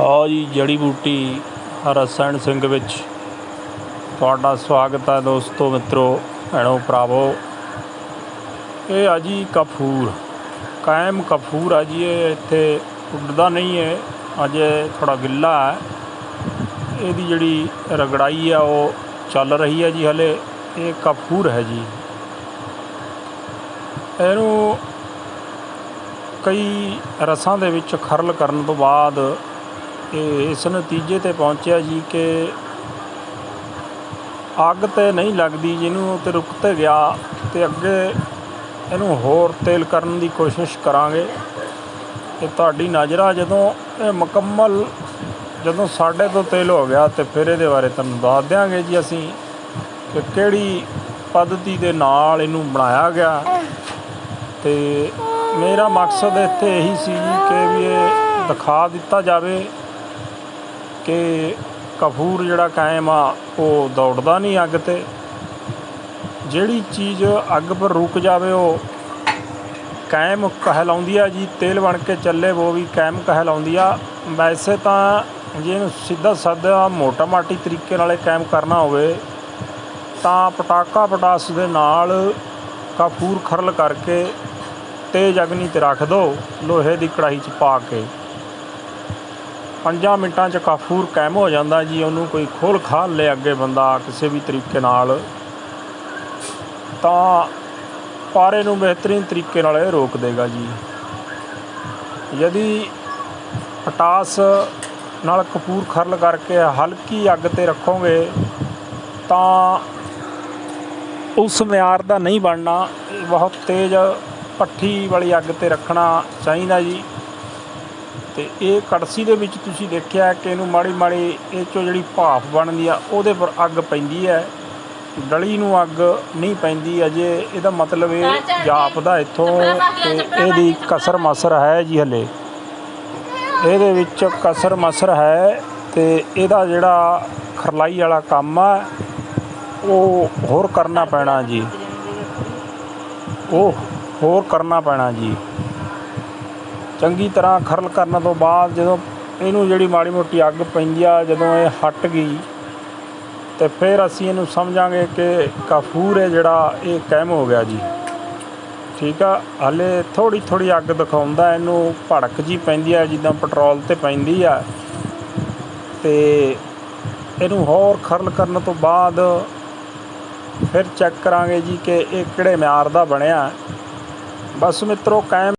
ਆਓ ਜੀ, ਜੜੀ ਬੂਟੀ ਰਸਾਇਣ ਸਿੰਘ ਵਿੱਚ। ਤੁਹਾਡਾ ਸਵਾਗਤ ਹੈ ਦੋਸਤੋ, ਮਿੱਤਰੋ, ਭੈਣੋ, ਭਰਾਵੋ। ਇਹ ਆ ਜੀ ਕਫੂਰ ਕਾਇਮ ਕਫੂਰ ਆ ਜੀ, ਇਹ ਇੱਥੇ ਉੱਡਦਾ ਨਹੀਂ ਹੈ। ਅਜੇ ਥੋੜਾ ਗਿੱਲਾ ਹੈ। ਇਹਦੀ ਜਿਹੜੀ ਰਗੜਾਈ ਆ, ਉਹ ਚੱਲ ਰਹੀ ਹੈ ਜੀ ਹਲੇ। ਇਹ ਕਫੂਰ ਹੈ ਜੀ। ਇਹਨੂੰ ਕਈ ਰਸਾਂ ਦੇ ਵਿੱਚ ਖਰਲ ਕਰਨ ਤੋਂ ਬਾਅਦ ਇਸ ਨਤੀਜੇ ਤੇ ਪਹੁੰਚਿਆ ਜੀ ਕਿ ਅੱਗ ਤੇ ਨਹੀਂ ਲੱਗਦੀ ਜਿਹਨੂੰ ਤੇ ਰੁਕ ਤੇ ਗਿਆ ਤੇ ਅੱਗੇ ਇਹਨੂੰ ਹੋਰ ਤੇਲ ਕਰਨ ਦੀ ਕੋਸ਼ਿਸ਼ ਕਰਾਂਗੇ। ਤੇ ਤੁਹਾਡੀ ਨਜ਼ਰ ਜਦੋਂ ਇਹ ਮੁਕੰਮਲ ਜਦੋਂ ਸਾਡੇ ਤੋਂ ਤੇਲ ਹੋ ਗਿਆ ਤੇ ਫਿਰ ਇਹਦੇ ਬਾਰੇ ਤੁਹਾਨੂੰ ਦੱਸ ਦਿਆਂਗੇ ਜੀ ਅਸੀਂ ਕਿ ਕਿਹੜੀ ਪद्धਤੀ ਦੇ ਨਾਲ ਇਹਨੂੰ ਬਣਾਇਆ ਗਿਆ। ਤੇ ਮੇਰਾ ਮਕਸਦ ਇੱਥੇ ਇਹੀ ਸੀ ਕਿ ਵੀ ਇਹ ਦਿਖਾ ਦਿੱਤਾ ਜਾਵੇ ਕਿ ਕਫੂਰ ਜਿਹੜਾ ਕਾਇਮ ਆ, ਉਹ ਦੌੜਦਾ ਨਹੀਂ ਅੱਗ ਤੇ। ਜਿਹੜੀ ਚੀਜ਼ ਅੱਗ ਪਰ ਰੁਕ ਜਾਵੇ, ਉਹ ਕਾਇਮ ਕਹਿਲਾਉਂਦੀ ਆ ਜੀ, ਤੇਲ ਬਣ ਕੇ ਚੱਲੇ, ਉਹ ਵੀ ਕਾਇਮ ਕਹਿਲਾਉਂਦੀ ਆ। ਵੈਸੇ ਤਾਂ ਜੇ ਇਹਨੂੰ ਸਿੱਧਾ ਸਾਦਾ ਮੋਟਾ ਮਾਟੀ ਤਰੀਕੇ ਨਾਲੇ ਕਾਇਮ ਕਰਨਾ ਹੋਵੇ, ਤਾਂ ਪਟਾਕਾ ਪਟਾਸ ਦੇ ਨਾਲ ਕਫੂਰ ਖਰਲ ਕਰਕੇ ਤੇਜ਼ ਅਗਨੀ ਤੇ ਰੱਖ ਦਿਓ ਲੋਹੇ ਦੀ ਕੜਾਹੀ 'ਚ ਪਾ ਕੇ। ਪੰਜਾਂ ਮਿੰਟਾਂ 'ਚ ਕਾਫੂਰ ਕਾਇਮ ਹੋ ਜਾਂਦਾ ਜੀ, ਉਹਨੂੰ ਕੋਈ ਖੋਲ ਖਾਲ ਲੈ ਅੱਗੇ ਬੰਦਾ ਕਿਸੇ ਵੀ ਤਰੀਕੇ ਨਾਲ। ਤਾਂ ਪਾਰੇ ਨੂੰ ਬਿਹਤਰੀਨ ਤਰੀਕੇ ਨਾਲ ਇਹ ਰੋਕ ਦੇਗਾ ਜੀ। ਯਦੀ ਪਟਾਸ ਨਾਲ ਕਪੂਰ ਖਰਲ ਕਰਕੇ ਹਲਕੀ ਅੱਗ ਤੇ ਰੱਖੋਗੇ, ਤਾਂ ਉਸ ਮਿਆਰ ਦਾ ਨਹੀਂ ਬਣਨਾ। ਬਹੁਤ ਤੇਜ਼ ਭੱਠੀ ਵਾਲੀ ਅੱਗ ਤੇ ਰੱਖਣਾ ਚਾਹੀਦਾ ਜੀ। ਤੇ ਇਹ ਕੜਸੀ ਦੇ ਵਿੱਚ ਤੁਸੀਂ ਦੇਖਿਆ ਕਿ ਇਹਨੂੰ ਮਾੜੀ ਮਾੜੀ ਇਹ ਚੋਂ ਜਿਹੜੀ ਭਾਫ ਬਣਦੀ ਆ ਉਹਦੇ ਪਰ ਅੱਗ ਪੈਂਦੀ ਹੈ। ਡਲੀ ਨੂੰ ਅੱਗ ਨਹੀਂ ਪੈਂਦੀ ਅਜੇ ਇਹਦਾ ਮਤਲਬ ਇਹ ਜਾਪਦਾ ਇੱਥੋਂ ਤੇ ਇਹਦੀ ਕਸਰ ਮਸਰ ਹੈ ਜੀ ਹਲੇ। ਇਹਦੇ ਵਿੱਚ ਕਸਰ ਮਸਰ ਹੈ ਤੇ ਇਹਦਾ ਜਿਹੜਾ ਖਰਲਾਈ ਵਾਲਾ ਕੰਮ ਆ ਉਹ ਹੋਰ ਕਰਨਾ ਪੈਣਾ ਜੀ। ਉਹ ਹੋਰ ਕਰਨਾ ਪੈਣਾ ਜੀ। ਚੰਗੀ ਤਰ੍ਹਾਂ ਖਰਲ ਕਰਨ ਤੋਂ ਬਾਅਦ ਜਦੋਂ ਇਹਨੂੰ ਜਿਹੜੀ ਮਾੜੀ ਮੋਟੀ ਅੱਗ ਪੈਂਦੀ ਆ, ਜਦੋਂ ਇਹ ਹਟ ਗਈ, ਤੇ ਫਿਰ ਅਸੀਂ ਇਹਨੂੰ ਸਮਝਾਂਗੇ ਕਿ ਕਾਫੂਰ ਹੈ ਜਿਹੜਾ ਇਹ ਕਾਇਮ ਹੋ ਗਿਆ ਜੀ। ਠੀਕ ਆ? ਹਲੇ ਥੋੜੀ ਥੋੜੀ ਅੱਗ ਦਿਖਾਉਂਦਾ, ਇਹਨੂੰ ਭੜਕ ਜੀ ਪੈਂਦੀ ਆ, ਜਿੱਦਾਂ ਪੈਟਰੋਲ ਤੇ ਪੈਂਦੀ ਆ। ਤੇ ਇਹਨੂੰ ਹੋਰ ਖਰਲ ਕਰਨ ਤੋਂ ਬਾਅਦ ਫਿਰ ਚੈੱਕ ਕਰਾਂਗੇ ਜੀ ਕਿ ਇਹ ਕਿਹੜੇ ਮਿਆਰ ਦਾ ਬਣਿਆ। ਬਸ ਮਿੱਤਰੋ, ਕਾਇਮ